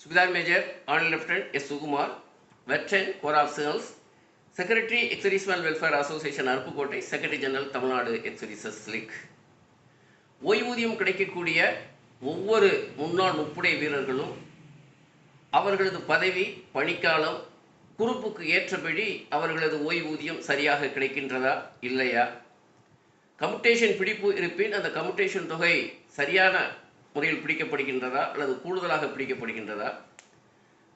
Subedar Major, Honorary Lieutenant S. Sukumar, Veteran Corps of Signals, Secretary Ex-Serviceman Welfare Association Aruppukottai secretary general Tamil Nadu ex services league ஓய்வூதியம் கிடைக்கக்கூடிய ஒவ்வொரு முன்னாள் முப்புடை வீரர்களும் அவர்களது பதவி பணிக்காலம் குறுப்புக்கு ஏற்றபடி அவர்களது ஓய்வூதியம் சரியாக கிடைக்கின்றதா இல்லையா கம்யூட்டேஷன் பிடிப்பு இருப்பின் அந்த கம்யூட்டேஷன் தொகை சரியான முறையில் பிடிக்கப்படுகின்றதா அல்லது கூடுதலாக பிடிக்கப்படுகின்றதா?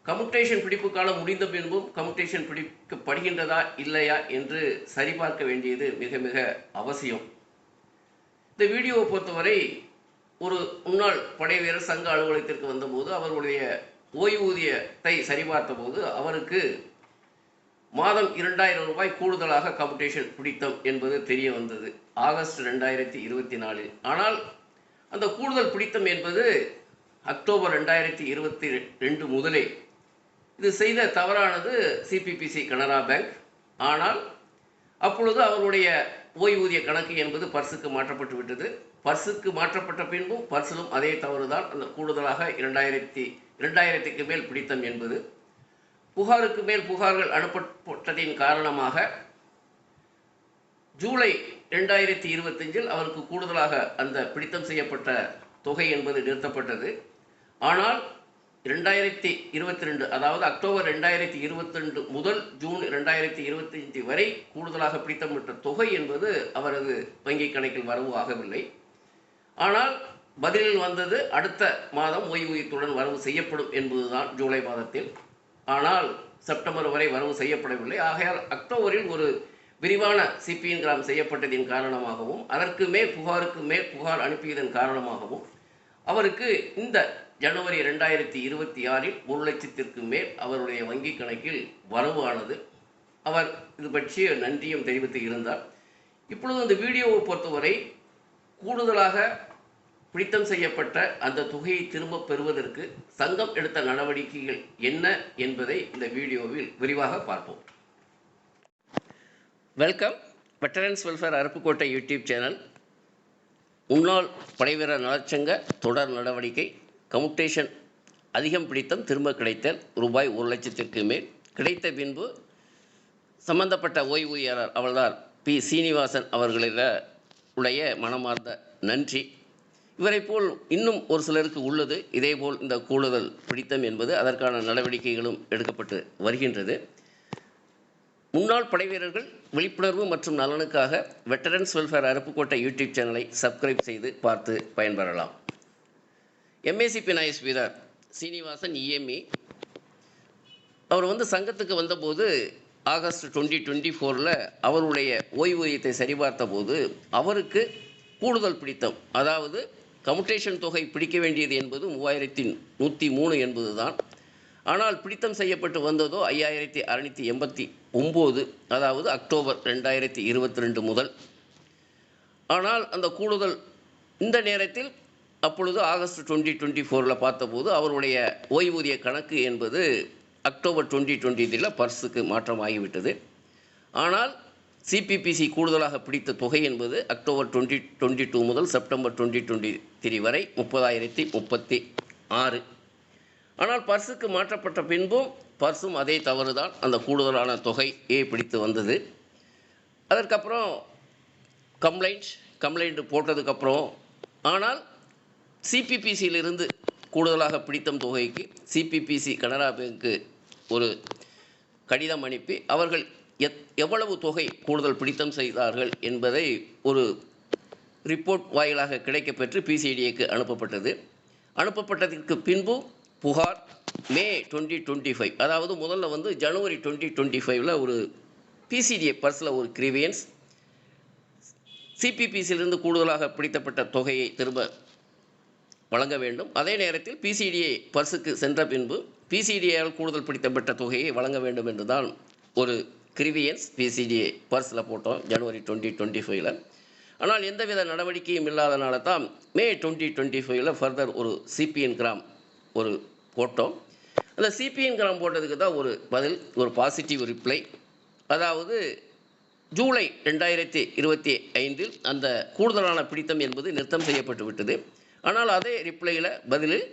கம்யூட்டேஷன் பிடிப்பு காலம் முடிந்த பின்பும் கம்யூட்டேஷன் பிடிக்கப்படுகின்றதா இல்லையா என்று சரிபார்க்க வேண்டியது மிக மிக அவசியம். இந்த வீடியோவை பொறுத்தவரை ஒரு முன்னாள் படை வீரர் சங்க அலுவலகத்திற்கு வந்தபோது அவர்களுடைய ஓய்வூதியத்தை சரிபார்த்த போது அவருக்கு மாதம் இரண்டாயிரம் ரூபாய் கூடுதலாக கம்யூட்டேஷன் பிடித்தம் என்பது தெரிய வந்தது. ஆகஸ்ட் ரெண்டாயிரத்தி இருபத்தி நாலில். ஆனால் அந்த கூடுதல் பிடித்தம் என்பது அக்டோபர் ரெண்டாயிரத்தி இருபத்தி ரெண்டு முதலே. இது செய்த தவறானது சிபிபிசி கனரா பேங்க். ஆனால் அப்பொழுது அவருடைய ஓய்வூதிய கணக்கு என்பது பர்சுக்கு மாற்றப்பட்டு விட்டது. பர்சுக்கு மாற்றப்பட்ட பின்பும் பர்சிலும் அதே தவறுதான். அந்த கூடுதலாக இரண்டாயிரத்தி இரண்டாயிரத்துக்கு மேல் பிடித்தம் என்பது. புகாருக்கு மேல் புகார்கள் அனுப்பப்பட்டதின் காரணமாக ஜூலை ரெண்டாயிரத்தி இருபத்தஞ்சில் அவருக்கு கூடுதலாக அந்த பிடித்தம் செய்யப்பட்ட தொகை என்பது நிறுத்தப்பட்டது. ஆனால் ரெண்டாயிரத்தி இருபத்தி ரெண்டு அதாவது அக்டோபர் ரெண்டாயிரத்தி இருபத்தி ரெண்டு முதல் ஜூன் ரெண்டாயிரத்தி இருபத்தஞ்சு வரை கூடுதலாக பிடித்தமிட்ட தொகை என்பது அவரது வங்கி கணக்கில் வரவு ஆகவில்லை. ஆனால் பதிலில் வந்தது அடுத்த மாதம் ஓய்வூதியத்துடன் வரவு செய்யப்படும் என்பதுதான் ஜூலை மாதத்தில். ஆனால் செப்டம்பர் வரை வரவு செய்யப்படவில்லை. ஆகையால் அக்டோபரில் ஒரு விரிவான சிபிஎன் கிராம் செய்யப்பட்டதின் காரணமாகவும் அதற்கு மேல் புகாருக்கு மேல் புகார் அனுப்பியதன் காரணமாகவும் அவருக்கு இந்த ஜனவரி ரெண்டாயிரத்தி இருபத்தி ஆறில் ஒரு லட்சத்திற்கு மேல் அவருடைய வங்கி கணக்கில் வரவு ஆனது அவர் இது பற்றிய நன்றியும் தெரிவித்து இருந்தார். இப்பொழுது அந்த வீடியோவை பொறுத்தவரை கூடுதலாக பிடித்தம் செய்யப்பட்ட அந்த தொகையை திரும்பப் பெறுவதற்கு சங்கம் எடுத்த நடவடிக்கைகள் என்ன என்பதை இந்த வீடியோவில் விரிவாக பார்ப்போம். Welcome veterans welfare Aruppukottai YouTube channel முன்னாள் படைவீரர் நலச்சங்க தொடர் நடவடிக்கை கமுட்டேஷன் அதிகம் பிடித்தம் திரும்ப கிடைத்தல் ரூபாய் ஒரு லட்சத்திற்கு மேல். கிடைத்த பின்பு சம்பந்தப்பட்ட ஓய்வூதியாளர் அவள்தான் பி. சீனிவாசன் அவர்களில் உடைய மனமார்ந்த நன்றி. இவரை போல் இன்னும் ஒரு சிலருக்கு உள்ளது. இதேபோல் இந்த கூடுதல் பிடித்தம் என்பது அதற்கான நடவடிக்கைகளும் எடுக்கப்பட்டு வருகின்றது. முன்னாள் படைவீரர்கள் விழிப்புணர்வு மற்றும் நலனுக்காக வெட்டரன்ஸ் வெல்ஃபேர் அருப்புக்கோட்டை யூடியூப் சேனலை சப்ஸ்கிரைப் செய்து பார்த்து பயன்பெறலாம். எம்ஏசி பினாயஸ் வீரர் சீனிவாசன் இஎம்இ அவர் வந்து சங்கத்துக்கு வந்தபோது ஆகஸ்ட் டுவெண்ட்டி டுவெண்ட்டி ஃபோரில் அவருடைய ஓய்வூதியத்தை சரிபார்த்த போது அவருக்கு கூடுதல் பிடித்தம். அதாவது கம்யூட்டேஷன் தொகை பிடிக்க வேண்டியது என்பது மூவாயிரத்தி நூற்றி மூணு என்பது தான் ஆனால் பிடித்தம் செய்யப்பட்டு வந்ததோ ஐயாயிரத்தி அறநூற்றி எண்பத்தி ஒம்பது அதாவது அக்டோபர் ரெண்டாயிரத்தி இருபத்தி ரெண்டு முதல். ஆனால் அந்த கூடுதல் இந்த நேரத்தில் அப்பொழுது ஆகஸ்ட் டுவெண்ட்டி டுவெண்ட்டி ஃபோரில் பார்த்தபோது அவருடைய ஓய்வூதிய கணக்கு என்பது அக்டோபர் டுவெண்ட்டி டுவெண்ட்டி த்ரீல பர்ஸுக்கு மாற்றமாகிவிட்டது. ஆனால் சிபிபிசி கூடுதலாக பிடித்த தொகை என்பது அக்டோபர் டுவெண்ட்டி டுவெண்ட்டி டூ முதல் செப்டம்பர் டுவெண்ட்டி டுவெண்ட்டி த்ரீ வரை முப்பதாயிரத்தி முப்பத்தி ஆறு. ஆனால் பர்ஸுக்கு மாற்றப்பட்ட பின்பும் பர்ஸும் அதே தவறுதான். அந்த கூடுதலான தொகையே பிடித்து வந்தது. அதற்கப்புறம் கம்ப்ளைண்ட் கம்ப்ளைண்ட் போட்டதுக்கப்புறம் ஆனால் சிபிபிசியிலிருந்து கூடுதலாக பிடித்தம் தொகைக்கு சிபிபிசி கனரா பேங்க்கு ஒரு கடிதம் அனுப்பி அவர்கள் எத் எவ்வளவு தொகை கூடுதல் பிடித்தம் செய்தார்கள் என்பதை ஒரு ரிப்போர்ட் வாயிலாக கிடைக்கப்பெற்று பிசிடிஏக்கு அனுப்பப்பட்டது. அனுப்பப்பட்டதற்கு பின்பு புகார் மே டுவெண்ட்டி டுவெண்ட்டி ஃபைவ். அதாவது முதல்ல வந்து ஜனவரி டுவெண்ட்டி டுவெண்ட்டி ஃபைவ்ல ஒரு பிசிடிஏ பர்ஸில் ஒரு கிரிவியன்ஸ் சிபிபிசியிலிருந்து கூடுதலாக பிடித்தப்பட்ட தொகையை திரும்ப வழங்க வேண்டும். அதே நேரத்தில் பிசிடிஏ பர்ஸுக்கு சென்ற பின்பு பிசிடிஏயால் கூடுதல் பிடித்தப்பட்ட தொகையை வழங்க வேண்டும் என்று தான் ஒரு கிரிவியன்ஸ் பிசிடிஏ பர்ஸில் போட்டோம் ஜனவரி டுவெண்ட்டி டுவெண்ட்டி ஃபைவ்ல. ஆனால் எந்தவித நடவடிக்கையும் இல்லாதனால தான் மே டுவெண்ட்டி டுவெண்ட்டி ஃபைவ்ல ஃபர்தர் ஒரு சிபிஎன் கிராம் ஒரு போட்டோம். அந்த சிபிஎன் கிராம் போட்டதுக்கு தான் ஒரு பதில் ஒரு பாசிட்டிவ் ரிப்ளை அதாவது ஜூலை ரெண்டாயிரத்தி இருபத்தி ஐந்தில் அந்த கூடுதலான பிடித்தம் என்பது நிறுத்தம் செய்யப்பட்டு விட்டது. ஆனால் அதே ரிப்ளையில் பதிலில்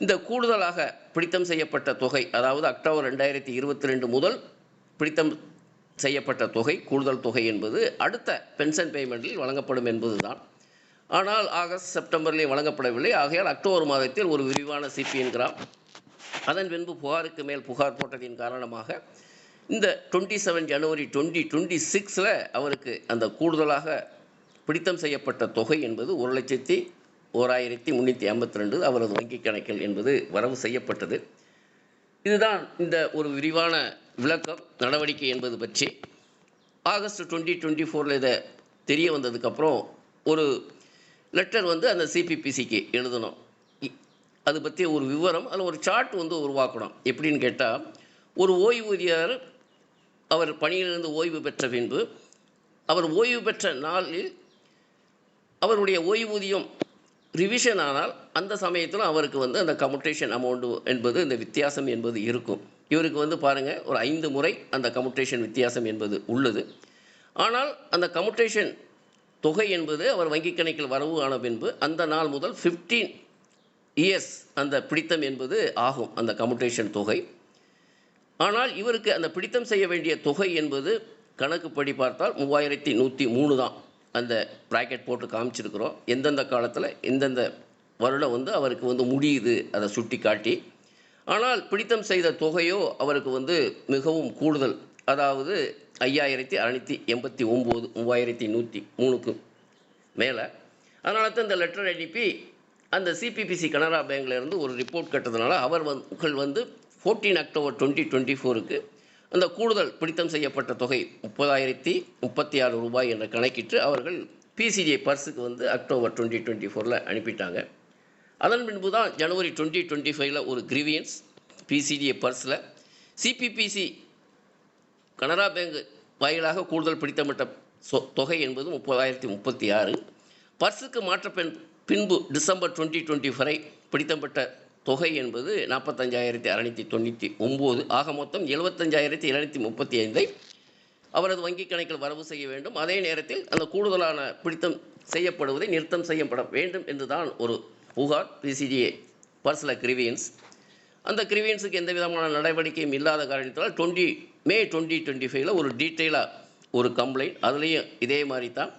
இந்த கூடுதலாக பிடித்தம் செய்யப்பட்ட தொகை அதாவது அக்டோபர் ரெண்டாயிரத்தி இருபத்தி ரெண்டு முதல் பிடித்தம் செய்யப்பட்ட தொகை கூடுதல் தொகை என்பது அடுத்த பென்ஷன் பேமெண்ட்டில் வழங்கப்படும் என்பதுதான். ஆனால் ஆகஸ்ட் செப்டம்பர்லேயும் வழங்கப்படவில்லை. ஆகையால் அக்டோபர் மாதத்தில் ஒரு விரிவான சிபிஎன் கிராம் அதன் பின்பு புகாருக்கு மேல் புகார் போட்டதின் காரணமாக இந்த twenty seven January twenty twenty சிக்ஸில் அவருக்கு அந்த கூடுதலாக பிடித்தம் செய்யப்பட்ட தொகை என்பது ஒரு லட்சத்தி ஓராயிரத்தி முந்நூற்றி ஐம்பத்தி ரெண்டு அவரது வங்கிக் கணக்கில் என்பது வரவு செய்யப்பட்டது. இதுதான் இந்த ஒரு விரிவான விளக்கம் நடவடிக்கை என்பது பற்றி. ஆகஸ்ட் டுவெண்ட்டி டுவெண்ட்டி ஃபோரில் இதை தெரிய வந்ததுக்கப்புறம் ஒரு லெட்டர் வந்து அந்த சிபிபிசிக்கு எழுதணும். இ- அது பற்றி ஒரு விவரம் அதில் ஒரு சார்ட் வந்து உருவாக்கணும். எப்படின்னு கேட்டால் ஒரு ஓய்வூதியர் அவர் பணியிலிருந்து ஓய்வு பெற்ற பின்பு அவர் ஓய்வு பெற்ற நாளில் அவருடைய ஓய்வூதியம் ரிவிஷன் ஆனால் அந்த சமயத்தில் அவருக்கு வந்து அந்த கமுட்டேஷன் அமௌண்ட்டு என்பது இந்த வித்தியாசம் என்பது இருக்கும். இவருக்கு வந்து பாருங்கள் ஒரு ஐந்து முறை அந்த கமுட்டேஷன் வித்தியாசம் என்பது உள்ளது. ஆனால் அந்த கமுட்டேஷன் தொகை என்பது அவர் வங்கிக் கணக்கில் வரவு ஆன பின்பு அந்த நாள் முதல் 15 இயர்ஸ் அந்த பிடித்தம் என்பது ஆகும் அந்த கமுட்டேஷன் தொகை. ஆனால் இவருக்கு அந்த பிடித்தம் செய்ய வேண்டிய தொகை என்பது கணக்குப்படி பார்த்தால் மூவாயிரத்தி நூற்றி மூணு தான். அந்த ப்ராக்கெட் போட்டு காமிச்சிருக்கிறோம். எந்தெந்த காலத்தில் எந்தெந்த வருடம் வந்து அவருக்கு வந்து முடியுது அதை சுட்டி காட்டி ஆனால் பிடித்தம் செய்த தொகையோ அவருக்கு வந்து மிகவும் கூடுதல். அதாவது ஐயாயிரத்தி அறநூற்றி எண்பத்தி ஒம்பது மூவாயிரத்தி நூற்றி மூணுக்கு மேலே. அதனால தான் இந்த லெட்டர் அனுப்பி அந்த சிபிபிசி கனரா பேங்க்ல இருந்து ஒரு ரிப்போர்ட் கட்டதுனால அவர் வந்து வந்து ஃபோர்டீன் அக்டோபர் டுவெண்ட்டி டுவெண்ட்டி ஃபோருக்கு அந்த கூடுதல் பிடித்தம் செய்யப்பட்ட தொகை முப்பதாயிரத்தி முப்பத்தி ஆறு ரூபாய் என்ற கணக்கிட்டு அவர்கள் பிசிஜே பர்ஸுக்கு வந்து அக்டோபர் டுவெண்ட்டி டுவெண்ட்டி ஃபோரில் அனுப்பிட்டாங்க. அதன் பின்பு தான் ஜனவரி டுவெண்ட்டி டுவெண்ட்டி ஃபைவ்ல ஒரு கிரிவியன்ஸ் பிசிஜே பர்ஸில் சிபிபிசி கனரா பேங்க் வாயிலாக கூடுதல் பிடித்தமிட்ட சொ தொகை என்பது முப்பதாயிரத்தி முப்பத்தி ஆறு பர்ஸுக்கு மாற்ற பின் பின்பு டிசம்பர் டுவெண்ட்டி டுவெண்ட்டி வரை பிடித்தப்பட்ட தொகை என்பது நாற்பத்தஞ்சாயிரத்தி அறநூற்றி தொண்ணூற்றி ஒம்பது. ஆக மொத்தம் எழுபத்தஞ்சாயிரத்தி இரநூத்தி முப்பத்தி ஐந்தை அவரது வங்கிக் கணக்கில் வரவு செய்ய வேண்டும். அதே நேரத்தில் அந்த கூடுதலான பிடித்தம் செய்யப்படுவதை நிறுத்தம் செய்யப்பட வேண்டும் என்றுதான் ஒரு புகார். PCDA personal grievance. அந்த கிரிவியன்ஸுக்கு எந்த விதமான நடவடிக்கையும் இல்லாத காரணத்தால் டுவெண்ட்டி மே டுவெண்ட்டி டுவெண்ட்டி ஃபைவ்ல ஒரு டீட்டெயிலாக ஒரு கம்ப்ளைண்ட் அதுலேயும் இதே மாதிரி தான்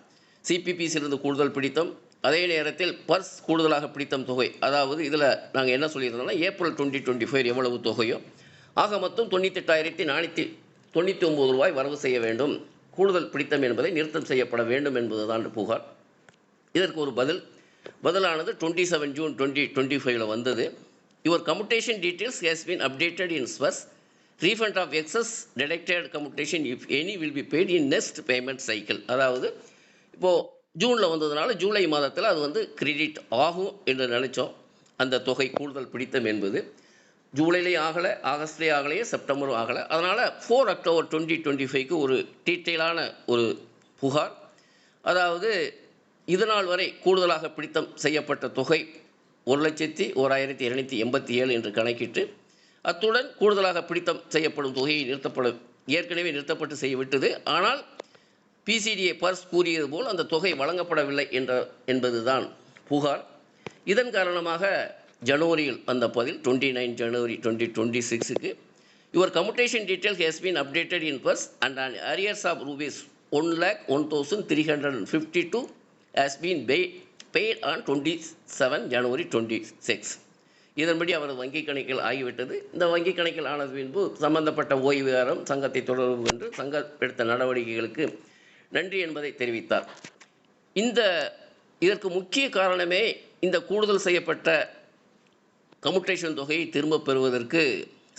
சிபிபிசிலிருந்து கூடுதல் பிடித்தம். அதே நேரத்தில் பர்ஸ் கூடுதலாக பிடித்தம் தொகை. அதாவது இதில் நாங்கள் என்ன சொல்லியிருந்தோம்னா ஏப்ரல் டுவெண்ட்டி டுவெண்ட்டி ஃபைவ் எவ்வளவு தொகையோ ஆக மொத்தம் தொண்ணூத்தெட்டாயிரத்தி நானூற்றி தொண்ணூற்றி ஒம்பது ரூபாய் வரவு செய்ய வேண்டும். கூடுதல் பிடித்தம் என்பதை நிறுத்தம் செய்யப்பட வேண்டும் என்பதுதான் புகார். இதற்கு ஒரு பதில். பதிலானது twenty seven June twenty twenty ஃபைவ்ல வந்தது. Your commutation details has been updated in Swas refund of excess deducted commutation if any will be paid in next payment cycle அதாவது இப்போது ஜூனில் வந்ததுனால ஜூலை மாதத்தில் அது வந்து கிரெடிட் ஆகும் என்று நினச்சோம். அந்த தொகை கூடுதல் பிடித்தம் என்பது. ஜூலைலேயும் ஆகலை ஆகஸ்ட்லேயே ஆகலையே செப்டம்பரும் ஆகலை. அதனால் ஃபோர் அக்டோபர் டுவெண்ட்டி டுவெண்ட்டி ஃபைவ்க்கு ஒரு டீட்டெயிலான ஒரு புகார். அதாவது இதுநாள் வரை கூடுதலாக பிடித்தம் செய்யப்பட்ட தொகை ஒரு லட்சத்தி ஓராயிரத்தி இரநூத்தி எண்பத்தி ஏழு என்று கணக்கிட்டு அத்துடன் கூடுதலாக பிடித்தம் செய்யப்படும் தொகையை நிறுத்தப்படும் ஏற்கனவே நிறுத்தப்பட்டு செய்யவிட்டது ஆனால் பிசிடிஏ பர்ஸ் கூறியது போல் அந்த தொகை வழங்கப்படவில்லை என்ற என்பதுதான் புகார். இதன் காரணமாக ஜனவரியில் வந்த பதில் twenty nine January twenty twenty சிக்ஸுக்கு your commutation detail has been updated in SPARSH and and arrears of rupees one lakh one thousand three hundred and fifty two has been pay paid on twenty seven January twenty six இதன்படி அவரது வங்கிக் கணக்கில் ஆகிவிட்டது. இந்த வங்கிக் கணக்கில் ஆனது பின்பு சம்பந்தப்பட்ட ஓய்வுகாரம் சங்கத்தை தொடர்பு கொண்டு சங்கம் எடுத்த நடவடிக்கைகளுக்கு நன்றி என்பதை தெரிவித்தார். இந்த இதற்கு முக்கிய காரணமே இந்த கூடுதல் செய்யப்பட்ட கம்யூட்டேஷன் தொகையை திரும்பப் பெறுவதற்கு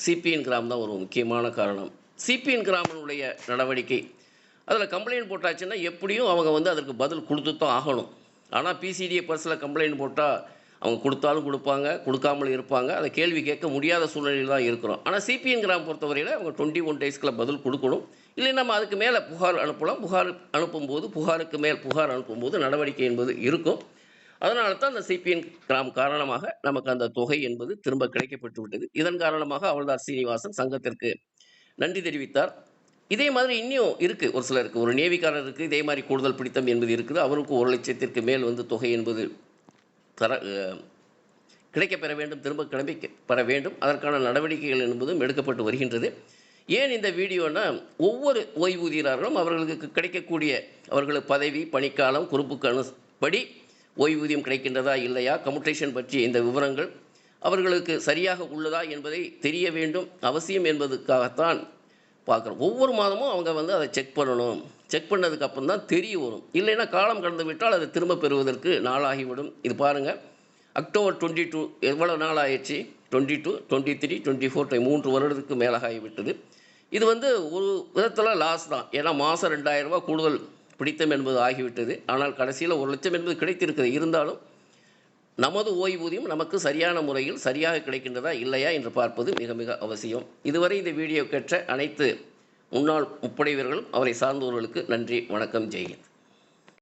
சிபிஎன் கிராம் தான் ஒரு முக்கியமான காரணம். சிபிஎன் கிராமனுடைய நடவடிக்கை. அதில் கம்ப்ளைண்ட் போட்டாச்சுன்னா எப்படியும் அவங்க வந்து அதற்கு பதில் கொடுத்து தான் ஆகணும் ஆனால் பிசிடிஏ பர்ஸில் கம்ப்ளைண்ட் போட்டால் அவங்க கொடுத்தாலும் கொடுப்பாங்க கொடுக்காமல் இருப்பாங்க. அதை கேள்வி கேட்க முடியாத சூழ்நிலையில் தான் இருக்கிறோம். ஆனால் சிபிஎன் கிராம் பொறுத்தவரையில் அவங்க டுவெண்ட்டி ஒன் டேஸ்க்குள்ள பதில் கொடுக்கணும். இல்லை நம்ம அதுக்கு மேலே புகார் அனுப்பலாம். புகார் அனுப்பும்போது புகாருக்கு மேல் புகார் அனுப்பும்போது நடவடிக்கை என்பது இருக்கும். அதனால தான் அந்த சிபிஎன் கிராம் காரணமாக நமக்கு அந்த தொகை என்பது திரும்ப கிடைக்கப்பட்டு விட்டது. இதன் காரணமாக அவள்தார் சீனிவாசன் சங்கத்திற்கு நன்றி தெரிவித்தார். இதே மாதிரி இன்னும் இருக்குது ஒரு சிலருக்கு ஒரு நேவிக்காரருக்கு இதே மாதிரி கூடுதல் பிடித்தம் என்பது இருக்குது. அவருக்கு ஒரு லட்சத்திற்கு மேல் வந்து தொகை என்பது தர கிடைக்கப்பெற கிடைக்கப் பெற வேண்டும் திரும்ப கிளம்பி பெற வேண்டும். அதற்கான நடவடிக்கைகள் என்பதும் எடுக்கப்பட்டு வருகின்றது. ஏன் இந்த வீடியோனா ஒவ்வொரு ஓய்வூதியினர்களும் அவர்களுக்கு கிடைக்கக்கூடிய அவர்களுக்கு பதவி பணிக்காலம் குறிப்புக்கு படி ஓய்வூதியம் கிடைக்கின்றதா இல்லையா? கம்யூட்டேஷன் பற்றிய இந்த விவரங்கள் அவர்களுக்கு சரியாக உள்ளதா என்பதை தெரிய வேண்டும் அவசியம் என்பதுக்காகத்தான் பார்க்குறோம். ஒவ்வொரு மாதமும் அவங்க வந்து அதை செக் பண்ணணும். செக் பண்ணதுக்கு அப்புறம் தான் தெரிய வரும். இல்லைன்னா காலம் கடந்து விட்டால் அதை திரும்ப பெறுவதற்கு நாளாகிவிடும். இது பாருங்கள் அக்டோபர் டுவெண்ட்டி டூ எவ்வளோ நாள் ஆயிடுச்சு? Twenty two twenty three twenty four tie மூன்று வருடத்துக்கு மேலாக ஆகிவிட்டது இது வந்து ஒரு விதத்தில் லாஸ் தான். ஏன்னா மாதம் ரெண்டாயிரரூபா கூடுதல் பிடித்தம் என்பது ஆகிவிட்டது. ஆனால் கடைசியில் ஒரு லட்சம் என்பது கிடைத்திருக்கிறது. இருந்தாலும் நமது ஓய்வூதியம் நமக்கு சரியான முறையில் சரியாக கிடைக்கின்றதா இல்லையா என்று பார்ப்பது மிக மிக அவசியம். இதுவரை இந்த வீடியோ கேட்ட அனைத்து முன்னாள் முப்படை வீரர்களும் அவரை சார்ந்தவர்களுக்கு நன்றி வணக்கம் ஜெயஹிந்த்.